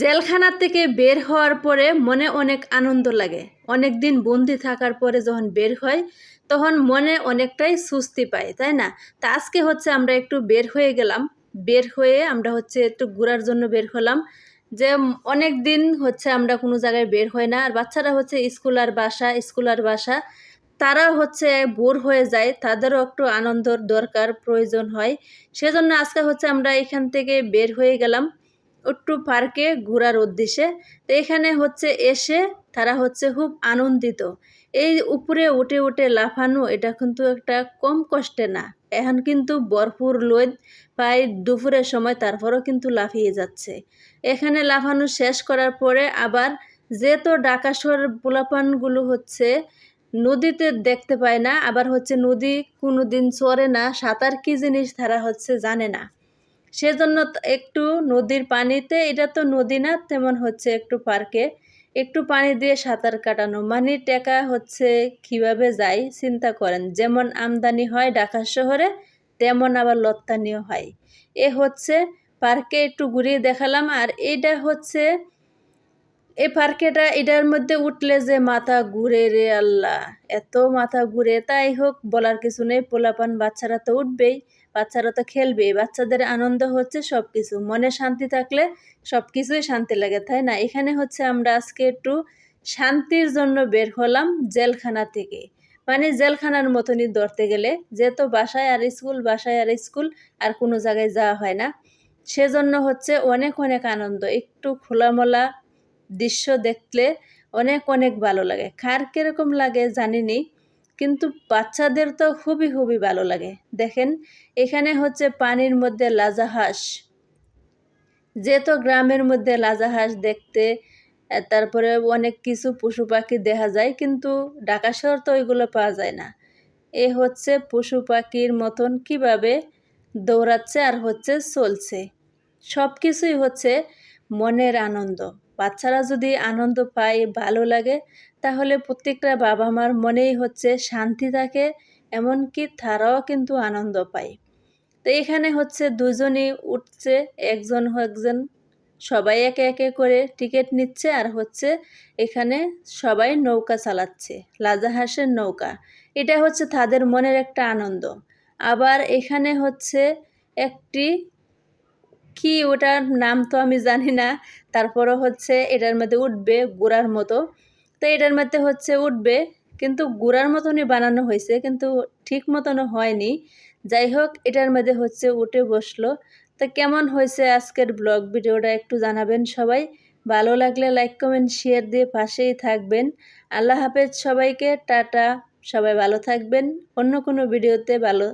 জেলখানার থেকে বের হওয়ার পরে মনে অনেক আনন্দ লাগে। অনেক দিন বন্দি থাকার পরে যখন বের হয়, তখন মনে অনেকটাই সুস্তি পায়, তাই না? তা আজকে হচ্ছে আমরা একটু বের হয়ে গেলাম। বের হয়ে আমরা হচ্ছে একটু ঘোরার জন্য বের হলাম। যে অনেক দিন হচ্ছে আমরা কোনো জায়গায় বের হয় না। আর বাচ্চারা হচ্ছে স্কুল আর বাসা, স্কুল আর বাসা, তারা হচ্ছে বোর হয়ে যায়। তাদেরও একটু আনন্দর দরকার, প্রয়োজন হয়। সেজন্য আজকে হচ্ছে আমরা এখান থেকে বের হয়ে গেলাম। একটু পার্কে ঘোরার উদ্দেশ্যে। তো এখানে হচ্ছে এসে তারা হচ্ছে খুব আনন্দিত। এই উপরে উঠে উঠে লাফানো এটা কিন্তু একটা কম কষ্টে না। এখন কিন্তু ভরপুর লোদ প্রায় দুপুরের সময় তারপরও কিন্তু লাফিয়ে যাচ্ছে। এখানে লাফানো শেষ করার পরে আবার যেহেতু ডাকাশর পোলাপানগুলো হচ্ছে নদীতে দেখতে পায় না, আবার হচ্ছে নদী কোনো দিন চরে না, সাঁতার কী জিনিস তারা হচ্ছে জানে না। সেজন্য একটু নদীর পানিতে, এটা তো নদী না, তেমন হচ্ছে একটু পার্কে। একটু পানি দিয়ে সাঁতার কাটানো মানে টাকা হচ্ছে কীভাবে যায় চিন্তা করেন। যেমন আমদানি হয় ঢাকা শহরে, তেমন আবার লত্তানিও হয়। এ হচ্ছে পার্কে একটু ঘুরিয়ে দেখালাম, আর এটা হচ্ছে, এই পার্কেটা এটার মধ্যে উঠলে যে মাথা ঘুরে রে আল্লাহ, এত মাথা ঘুরে, তাই হোক বলার কিছু নেই, পোলাপান বাচ্চারা তো উঠবেই। বাচ্চারা তো খেলবেই, বাচ্চাদের আনন্দ হচ্ছে সব কিছু মনে শান্তি থাকলে সব কিছুই শান্তি লাগে, তাই না? এখানে হচ্ছে আমরা আজকে একটু শান্তির জন্য বের হলাম জেলখানা থেকে। মানে জেলখানার মতনই ধরতে গেলে যেহেতু বাসায় আর স্কুল, বাসায় আর স্কুল, আর কোনো জায়গায় যাওয়া হয় না। সেজন্য হচ্ছে অনেক অনেক আনন্দ। একটু খোলামলা দৃশ্য দেখলে অনেক অনেক ভালো লাগে। কার কীরকম লাগে জানি নি কিন্তু বাচ্চাদের তো খুবই খুবই ভালো লাগে। দেখেন, এখানে হচ্ছে পানির মধ্যে লাজা হাঁস। যেহেতু গ্রামের মধ্যে লাজা হাঁস দেখতে তারপরে অনেক কিছু পশু পাখি দেখা যায়, কিন্তু ঢাকা শহর তো ওইগুলো পাওয়া যায় না। এ হচ্ছে পশু পাখির মতন কীভাবে দৌড়াচ্ছে আর হচ্ছে চলছে। সব কিছুই হচ্ছে মনের আনন্দ। বাচ্চারা যদি আনন্দ পায়, ভালো লাগে, তাহলে প্রত্যেকটা বাবা মার মনেই হচ্ছে শান্তি থাকে, এমনকি তারাও কিন্তু আনন্দ পায়। তো এখানে হচ্ছে দুজনই উঠছে, একজন একজন, সবাই একে একে করে টিকিট নিচ্ছে আর হচ্ছে এখানে সবাই নৌকা চালাচ্ছে, লাজাহাসের নৌকা। এটা হচ্ছে তাদের মনের একটা আনন্দ। আবার এখানে হচ্ছে একটি কি ওটার নাম তো আমি জানি না। তারপরও হচ্ছে এটার মধ্যে উঠবে গুড়ার মতো। তো এটার মধ্যে হচ্ছে উঠবে, কিন্তু গুড়ার মতনই বানানো হয়েছে, কিন্তু ঠিক মতনও হয়নি। যাই হোক, এটার মধ্যে হচ্ছে উঠে বসল। তো কেমন হয়েছে আজকের ব্লগ? ভিডিওটা একটু জানাবেন সবাই। ভালো লাগলে লাইক কমেন্ট শেয়ার দিয়ে পাশেই থাকবেন। আল্লাহ হাফেজ সবাইকে, টাটা। সবাই ভালো থাকবেন। অন্য কোনো ভিডিওতে ভালো